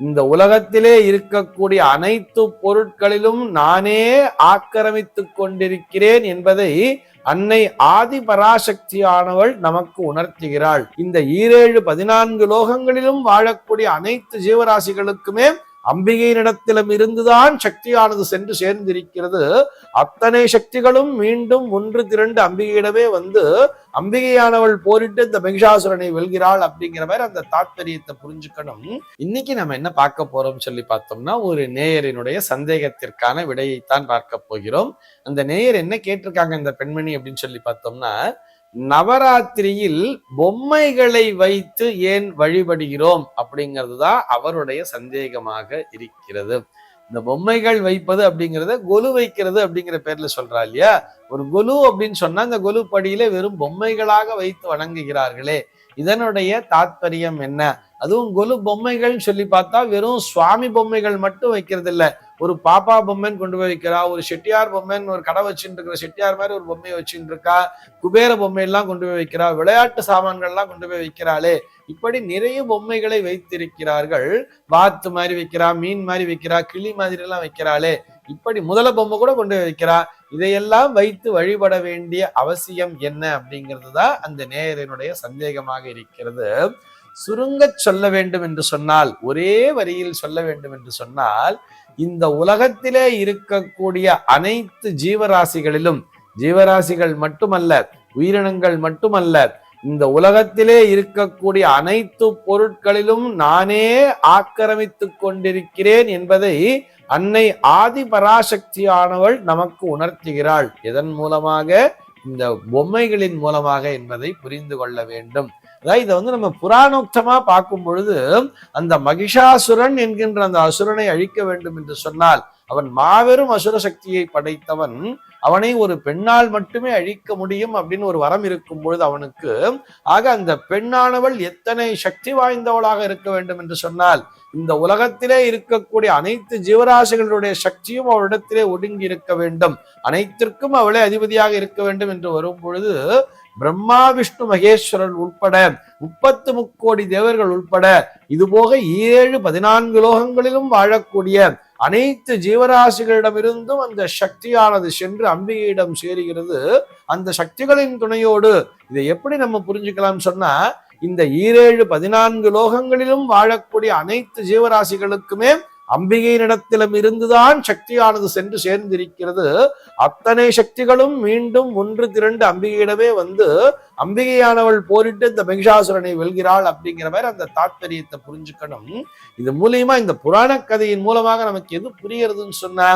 இந்த உலகத்திலே இருக்கக்கூடிய அனைத்து பொருட்களிலும் நானே ஆக்கிரமித்துக் கொண்டிருக்கிறேன் என்பதை அன்னை ஆதி பராசக்தியானவள் நமக்கு உணர்த்துகிறாள். இந்த ஈரேழு பதினான்கு லோகங்களிலும் வாழக்கூடிய அனைத்து ஜீவராசிகளுக்குமே அம்பிகையினிடத்திலும் இருந்துதான் சக்தியானது சென்று சேர்ந்திருக்கிறது. அத்தனை சக்திகளும் மீண்டும் ஒன்று திரண்டு அம்பிகையிடமே வந்து அம்பிகையானவள் போரிட்டு இந்த மகிஷாசுரனை வெல்கிறாள் அப்படிங்கிற மாதிரி அந்த தாத்பரியத்தை புரிஞ்சுக்கணும். இன்னைக்கு நம்ம என்ன பார்க்க போறோம் சொல்லி பார்த்தோம்னா ஒரு நேயரினுடைய சந்தேகத்திற்கான விடையைத்தான் பார்க்க போகிறோம். அந்த நேயர் என்ன கேட்டிருக்காங்க இந்த பெண்மணி அப்படின்னு சொல்லி பார்த்தோம்னா நவராத்திரியில் பொம்மைகளை வைத்து ஏன் வழிபடுகிறோம் அப்படிங்கிறது தான் அவருடைய சந்தேகமாக இருக்கிறது. இந்த பொம்மைகள் வைப்பது அப்படிங்கிறத கொலு வைக்கிறது அப்படிங்கிற பேர்ல சொல்றா இல்லையா? ஒரு கொலு அப்படின்னு சொன்னா இந்த கொலு படியில வெறும் பொம்மைகளாக வைத்து வணங்குகிறார்களே. இதனுடைய தாத்பரியம் என்ன? அதுவும் கொலு பொம்மைகள்னு சொல்லி பார்த்தா வெறும் சுவாமி பொம்மைகள் மட்டும் வைக்கிறது இல்லை ஒரு பாப்பா பொம்மைன்னு கொண்டு போய் வைக்கிறா ஒரு செட்டியார் பொம்மைன்னு ஒரு கடை வச்சுட்டு இருக்கிற செட்டியார் மாதிரி ஒரு பொம்மையை வச்சுட்டு இருக்கா குபேர பொம்மையெல்லாம் கொண்டு போய் வைக்கிறா விளையாட்டு சாமான்கள்லாம் கொண்டு போய் வைக்கிறாளே. இப்படி நிறைய பொம்மைகளை வைத்திருக்கிறார்கள். வாத்து மாதிரி வைக்கிறா மீன் மாதிரி வைக்கிறா கிளி மாதிரி எல்லாம் வைக்கிறாளே. இப்படி முதல பொம்மை கூட கொண்டு போய் வைக்கிறா. இதையெல்லாம் வைத்து வழிபட வேண்டிய அவசியம் என்ன அப்படிங்கிறது தான் அந்த நேயரினுடைய சந்தேகமாக இருக்கிறது. சுருங்கச் சொல்ல வேண்டும் என்று சொன்னால் ஒரே வரியில் சொல்ல வேண்டும் என்று சொன்னால் இந்த உலகத்திலே இருக்கக்கூடிய அனைத்து ஜீவராசிகளிலும் ஜீவராசிகள் மட்டுமல்ல உயிரினங்கள் மட்டுமல்ல இந்த உலகத்திலே இருக்கக்கூடிய அனைத்து பொருட்களிலும் நானே ஆக்கிரமித்து கொண்டிருக்கிறேன் என்பதை அன்னை ஆதி பராசக்தியானவள் நமக்கு உணர்த்துகிறாள். எதன் மூலமாக? இந்த பொம்மைகளின் மூலமாக என்பதை புரிந்து கொள்ள வேண்டும். அதாவது இதை வந்து நம்ம புராணோக்தமா பார்க்கும் பொழுது அந்த மகிஷாசுரன் என்கின்ற அந்த அசுரனை அழிக்க வேண்டும் என்று சொன்னால் அவன் மாபெரும் அசுர சக்தியை படைத்தவன் அவனை ஒரு பெண்ணால் மட்டுமே அழிக்க முடியும் அப்படின்னு ஒரு வரம் இருக்கும் பொழுது அவனுக்கு ஆக அந்த பெண்ணானவள் எத்தனை சக்தி வாய்ந்தவளாக இருக்க வேண்டும் என்று சொன்னால் இந்த உலகத்திலே இருக்கக்கூடிய அனைத்து ஜீவராசிகளுடைய சக்தியும் அவளிடத்திலே ஒடுங்கி இருக்க வேண்டும். அனைத்திற்கும் அவளே அதிபதியாக இருக்க வேண்டும் என்று வரும் பொழுது பிரம்மா விஷ்ணு மகேஸ்வரன் உட்பட முப்பத்து முக்கோடி தேவர்கள் உட்பட இதுபோக ஏழு பதினான்கு லோகங்களிலும் வாழக்கூடிய அனைத்து ஜீவராசிகளிடமிருந்தும் அந்த சக்தியானது சென்று அம்பிகையிடம் சேருகிறது. அந்த சக்திகளின் துணையோடு இதை எப்படி நம்ம புரிஞ்சுக்கலாம் சொன்னா இந்த ஈரேழு பதினான்கு லோகங்களிலும் வாழக்கூடிய அனைத்து ஜீவராசிகளுக்குமே அம்பிகையினிடத்திலும் இருந்துதான் சக்தியானது சென்று சேர்ந்திருக்கிறது. அத்தனை சக்திகளும் மீண்டும் ஒன்று திரண்டு அம்பிகையிடமே வந்து அம்பிகையானவள் போரிட்டு இந்த மகிஷாசுரனை வெல்கிறாள் அப்படிங்கிற மாதிரி அந்த தாத்பரியத்தை புரிஞ்சுக்கணும். இது மூலியமா இந்த புராண கதையின் மூலமாக நமக்கு எது புரியறதுன்னு சொன்னா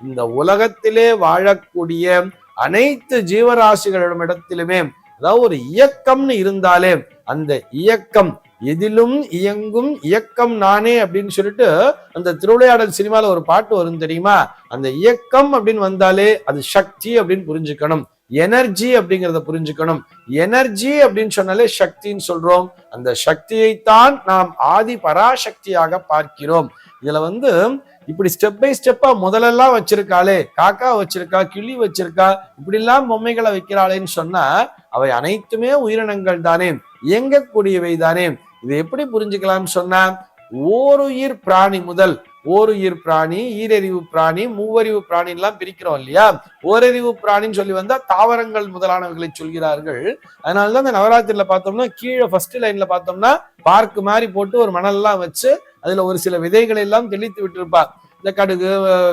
இந்த உலகத்திலே வாழக்கூடிய அனைத்து ஜீவராசிகளிடமிடத்திலுமே அதாவது ஒரு இயக்கம்னு இருந்தாலே அந்த இயக்கம் எதிலும் இயங்கும் இயக்கம் நானே அப்படின்னு சொல்லிட்டு அந்த திருவிளையாடல் சினிமால ஒரு பாட்டு வரும் தெரியுமா? அந்த இயக்கம் அப்படின்னு வந்தாலே அது சக்தி அப்படின்னு புரிஞ்சுக்கணும். எனர்ஜி அப்படிங்கிறத புரிஞ்சுக்கணும். எனர்ஜி அப்படின்னு சொன்னாலே சக்தின்னு சொல்றோம். அந்த சக்தியைத்தான் நாம் ஆதி பராசக்தியாக பார்க்கிறோம். இதுல வந்து இப்படி ஸ்டெப் பை ஸ்டெப்பா முதலெல்லாம் வச்சிருக்காளே காக்கா வச்சிருக்கா கிளி வச்சிருக்கா இப்படி எல்லாம் பொம்மைகளை வைக்கிறாளேன்னு சொன்னா அவை அனைத்துமே உயிரினங்கள் தானே இயங்கக்கூடியவை தானே. இதை எப்படி புரிஞ்சுக்கலாம்னு சொன்னா ஓருயிர் பிராணி முதல் ஓருயிர் பிராணி ஈரறிவு பிராணி மூவறிவு பிராணி எல்லாம் பிரிக்கிறோம் இல்லையா? ஓரறிவு பிராணின்னு சொல்லி வந்தா தாவரங்கள் முதலானவர்களை சொல்கிறார்கள். அதனாலதான் இந்த நவராத்திரியில பார்த்தோம்னா கீழே ஃபர்ஸ்ட் லைன்ல பார்த்தோம்னா பார்க்கு மாதிரி போட்டு ஒரு மணல்லாம் வச்சு அதுல ஒரு சில விதைகளை எல்லாம் தெளித்து விட்டுருப்பா இந்த கடுகு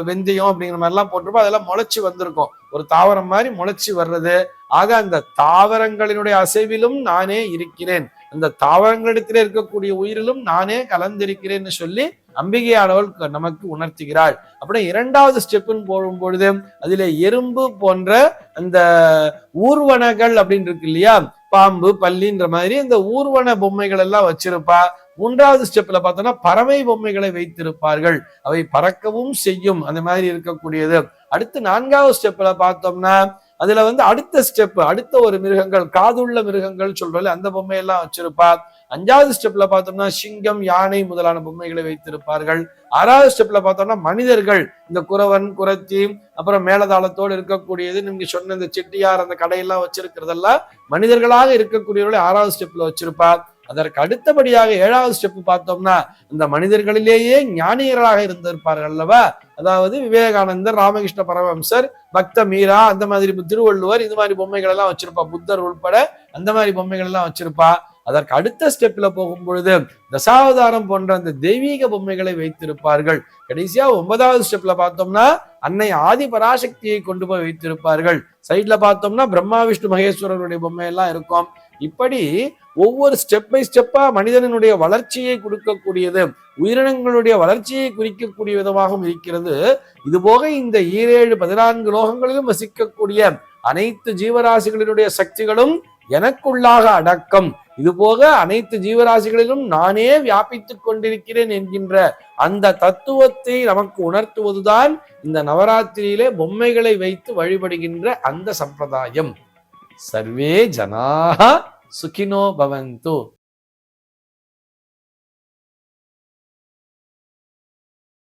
வெந்தயம் அப்படிங்கிற மாதிரிலாம் போட்டிருப்பா அதெல்லாம் முளைச்சி வந்திருக்கும். ஒரு தாவரம் மாதிரி முளைச்சி வர்றது. ஆக அந்த தாவரங்களினுடைய அசைவிலும் நானே இருக்கிறேன். அந்த தாவரங்களிடத்தில் இருக்கக்கூடிய உயிரிலும் நானே கலந்திருக்கிறேன்னு சொல்லி அம்பிகையானவள் நமக்கு உணர்த்துகிறாள். அப்படியே இரண்டாவது ஸ்டெப்புன்னு போடும் பொழுது அதுல எறும்பு போன்ற அந்த ஊர்வனங்கள் அப்படின்னு இருக்கு இல்லையா? பாம்பு பல்லின்ற மாதிரி இந்த ஊர்வன பொம்மைகள் எல்லாம் வச்சிருப்பா. மூன்றாவது ஸ்டெப்ல பார்த்தோம்னா பறவை பொம்மைகளை வைத்திருப்பார்கள். அவை பறக்கவும் செய்யும். அந்த மாதிரி இருக்கக்கூடியது. அடுத்து நான்காவது ஸ்டெப்ல பார்த்தோம்னா அதுல வந்து அடுத்த ஸ்டெப் அடுத்த ஒரு மிருகங்கள் காதுள்ள மிருகங்கள் சொல்றோம்ல அந்த பொம்மையெல்லாம் வச்சிருப்பார். அஞ்சாவது ஸ்டெப்ல பார்த்தோம்னா சிங்கம் யானை முதலான பொம்மைகளை வைத்திருப்பார்கள். ஆறாவது ஸ்டெப்ல பார்த்தோம்னா மனிதர்கள் இந்த குறவன் குரத்தி அப்புறம் மேலதாளத்தோடு இருக்கக்கூடியது நீங்க சொன்ன இந்த செட்டியார் அந்த கடையெல்லாம் வச்சிருக்கிறதெல்லாம் மனிதர்களாக இருக்கக்கூடியவர்களை ஆறாவது ஸ்டெப்ல வச்சிருப்பார். அதற்கு அடுத்தபடியாக ஏழாவது ஸ்டெப் பார்த்தோம்னா இந்த மனிதர்களிலேயே ஞானியர்களாக இருந்திருப்பார்கள் அல்லவா? அதாவது விவேகானந்தர் ராமகிருஷ்ண பரமஹம்சர் பக்த மீரா அந்த மாதிரி திருவள்ளுவர் இது மாதிரி பொம்மைகள் எல்லாம் வச்சிருப்பா புத்தர் உள்பட அந்த மாதிரி பொம்மைகள் எல்லாம் வச்சிருப்பா அதற்கு அடுத்த ஸ்டெப்ல போகும் பொழுது தசாவதாரம் போன்ற அந்த தெய்வீக பொம்மைகளை வைத்திருப்பார்கள். கடைசியா ஒன்பதாவது ஸ்டெப்ல பார்த்தோம்னா அன்னை ஆதி பராசக்தியை கொண்டு போய் வைத்திருப்பார்கள். சைட்ல பார்த்தோம்னா பிரம்மா விஷ்ணு மகேஸ்வரருடைய பொம்மை எல்லாம் இருக்கும். இப்படி ஒவ்வொரு ஸ்டெப் பை ஸ்டெப்பா மனிதனுடைய வளர்ச்சியை கொடுக்கக்கூடியது உயிரினங்களுடைய வளர்ச்சியை குறிக்கக்கூடிய விதமாகவும் இருக்கிறது. இது போக இந்த ஈரேழு பதினான்கு லோகங்களிலும் வசிக்கக்கூடிய அனைத்து ஜீவராசிகளினுடைய சக்திகளும் எனக்குள்ளாக அடக்கம். இது போக அனைத்து ஜீவராசிகளிலும் நானே வியாபித்துக் கொண்டிருக்கிறேன் என்கின்ற அந்த தத்துவத்தை நமக்கு உணர்த்துவதுதான் இந்த நவராத்திரியிலே பொம்மைகளை வைத்து வழிபடுகின்ற அந்த சம்பிரதாயம். சர்வே ஜனாக 好きの場面と